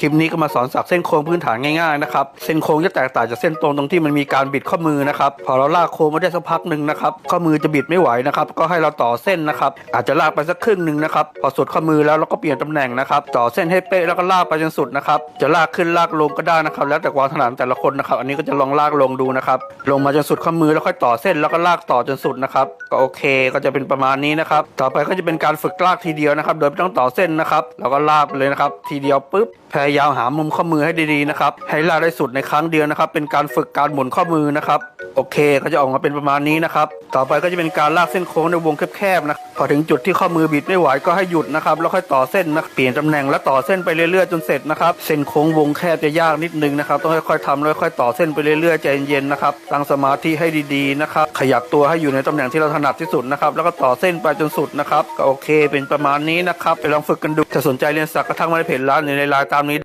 คลิปนี้ก็มาสอนสักเส้นโค้งพื้นฐานง่ายๆนะครับ เส้นโค้งจะแตกต่างจากเส้นตรงตรงที่มันมีการบิดข้อมือนะครับพอเราลากโค้งมาได้สักพักหนึ่งนะครับข้อมือจะบิดไม่ไหวนะครับก็ให้เราต่อเส้นนะครับอาจจะลากไปสักครึ่งหนึ่งนะครับพอสุดข้อมือแล้วเราก็เปลี่ยนตำแหน่งนะครับต่อเส้นให้เป๊ะแล้วก็ลากไปจนสุดนะครับจะลากขึ้นลากลงก็ได้นะครับ แล้วแต่ความถนัดแต่ละคนนะครับอันนี้ก็จะลองลากลงดูนะครับลงมาจนสุดข้อมือแล้วค่อยต่อเส้นแล้วก็ลากต่อจนสุดนะครับก็โอเคก็จะเป็นประมาณนี้นะครับต่อไปก็จะเป็นการฝึกลากทีเดียวนะครับโดยไม่ต้องต่อเส้นนะครับเราก็ลากไปเลยนะครับทีเดียวปุ๊บพยายามหามุมข้อมือให้ดีๆนะครับให้ล่าได้สุดในครั้งเดียวนะครับ เป็นการฝึกการหมุนข้อมือนะครับ โอเคก็จะออกมาเป็นประมาณนี้นะครับ ต่อไปก็จะเป็นการลากเส้นโค้งในวงแคบๆนะพอถึงจุดที่ข้อมือบิดไม่ไหวก็ให้หยุดนะครับแล้วค่อยต่อเส้นนะเปลี่ยนตำแหน่งแล้วต่อเส้นไปเรื่อยๆจนเสร็จนะครับเส้นโค้งวงแคบจะยากนิดนึงนะครับต้องค่อยๆทำแล้วค่อยต่อเส้นไปเรื่อยๆใจเย็นๆนะครับตั้งสมาธิให้ดีๆนะครับขยับตัวให้อยู่ในตำแหน่งที่เราถนัดที่สุดนะครับแล้วก็ต่อเส้นไปจนสุดนะครับก็โอเค เป็นประมาณนี้นะครับไปลองฝึกกันดูถ้าสนใจเรียนสักก็ทักมาในเพจร้านหรือในไลน์ตามนี้